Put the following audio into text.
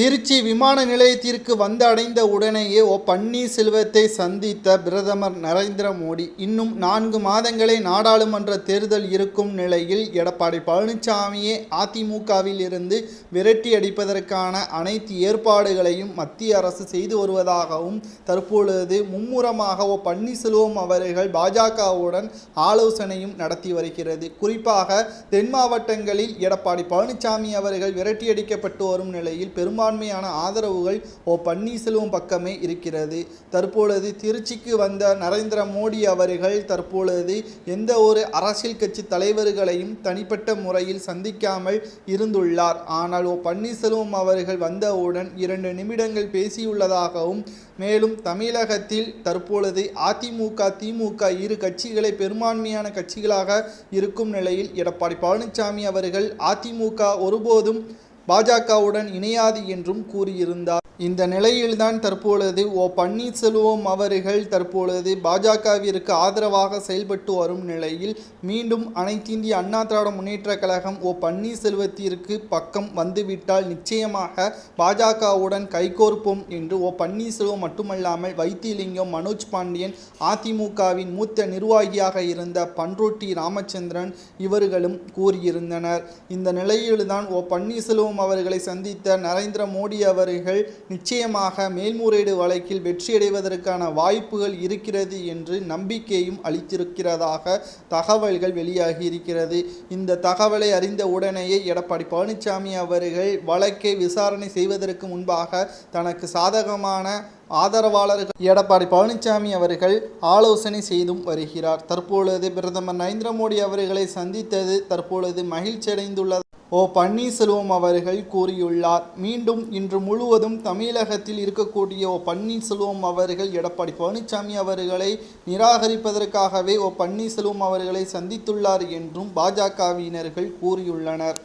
திருச்சி விமான நிலையத்திற்கு வந்தடைந்த உடனேயே ஓ பன்னீர்செல்வத்தை சந்தித்த பிரதமர் நரேந்திர மோடி இன்னும் நான்கு மாதங்களே நாடாளுமன்ற தேர்தல் இருக்கும் நிலையில் எடப்பாடி பழனிசாமியே அதிமுகவில் இருந்து விரட்டி அடிப்பதற்கான அனைத்து ஏற்பாடுகளையும் மத்திய அரசு செய்து வருவதாகவும் தற்பொழுது மும்முரமாக ஓ பன்னீர்செல்வம் அவர்கள் பாஜகவுடன் ஆலோசனையும் நடத்தி வருகிறது. குறிப்பாக தென் மாவட்டங்களில் எடப்பாடி பழனிசாமி அவர்கள் விரட்டியடிக்கப்பட்டு வரும் நிலையில் பெரும்பான்மையான ஆதரவுகள் ஓ பன்னீர்செல்வம் பக்கமே இருக்கிறது. தற்பொழுது திருச்சிக்கு வந்த நரேந்திர மோடி அவர்கள் தற்பொழுது எந்த ஒரு அரசியல் கட்சி தலைவர்களையும் தனிப்பட்ட முறையில் சந்திக்காமல் இருந்துள்ளார். ஆனால் ஓ பன்னீர்செல்வம் அவர்கள் வந்தவுடன் இரண்டு நிமிடங்கள் பேசியுள்ளதாகவும் மேலும் தமிழகத்தில் தற்பொழுது அதிமுக திமுக இரு கட்சிகளை பெரும்பான்மையான கட்சிகளாக இருக்கும் நிலையில் எடப்பாடி பழனிசாமி அவர்கள் அதிமுக ஒருபோதும் பாஜகவுடன் இணையாது என்றும் கூறியிருந்தார். இந்த நிலையில்தான் தற்பொழுது ஓ பன்னீர்செல்வம் அவர்கள் தற்பொழுது பாஜகவிற்கு ஆதரவாக செயல்பட்டு வரும் நிலையில் மீண்டும் அனைத்து இந்திய அண்ணா திராவிட முன்னேற்ற கழகம் ஓ பன்னீர்செல்வத்திற்கு பக்கம் வந்துவிட்டால் நிச்சயமாக பாஜகவுடன் கைகோர்ப்போம் என்று ஓ பன்னீர்செல்வம் மட்டுமல்லாமல் வைத்திலிங்கம் மனோஜ் பாண்டியன் அதிமுகவின் மூத்த நிர்வாகியாக இருந்த பன்ருட்டி ராமச்சந்திரன் இவர்களும் கூறியிருந்தனர். இந்த நிலையில்தான் ஓ பன்னீர்செல்வம் அவர்களை சந்தித்த நரேந்திர மோடி அவர்கள் நிச்சயமாக மேல்முறையீடு வழக்கில் வெற்றியடைவதற்கான வாய்ப்புகள் இருக்கிறது என்று நம்பிக்கையும் அளித்திருக்கிறதாக தகவல்கள் வெளியாகி இருக்கிறது. இந்த தகவலை அறிந்த உடனேயே எடப்பாடி பழனிசாமி அவர்கள் வழக்கை விசாரணை செய்வதற்கு முன்பாக தனக்கு சாதகமான ஆதரவாளர்கள் எடப்பாடி பழனிசாமி அவர்கள் ஆலோசனை செய்தும் வருகிறார். தற்பொழுது பிரதமர் நரேந்திர மோடி அவர்களை சந்தித்தது தற்பொழுது மகிழ்ச்சியடைந்துள்ளது. ஓ பன்னீர்செல்வம் அவர்கள் கூறியுள்ளார். மீண்டும் இன்று முழுவதும் தமிழகத்தில் இருக்கக்கூடிய ஓ பன்னீர்செல்வம் அவர்கள் எடப்பாடி பழனிசாமி அவர்களை நிராகரிப்பதற்காகவே ஓ பன்னீர்செல்வம் அவர்களை சந்தித்துள்ளார் என்றும் பாஜகவினர்கள் கூறியுள்ளனர்.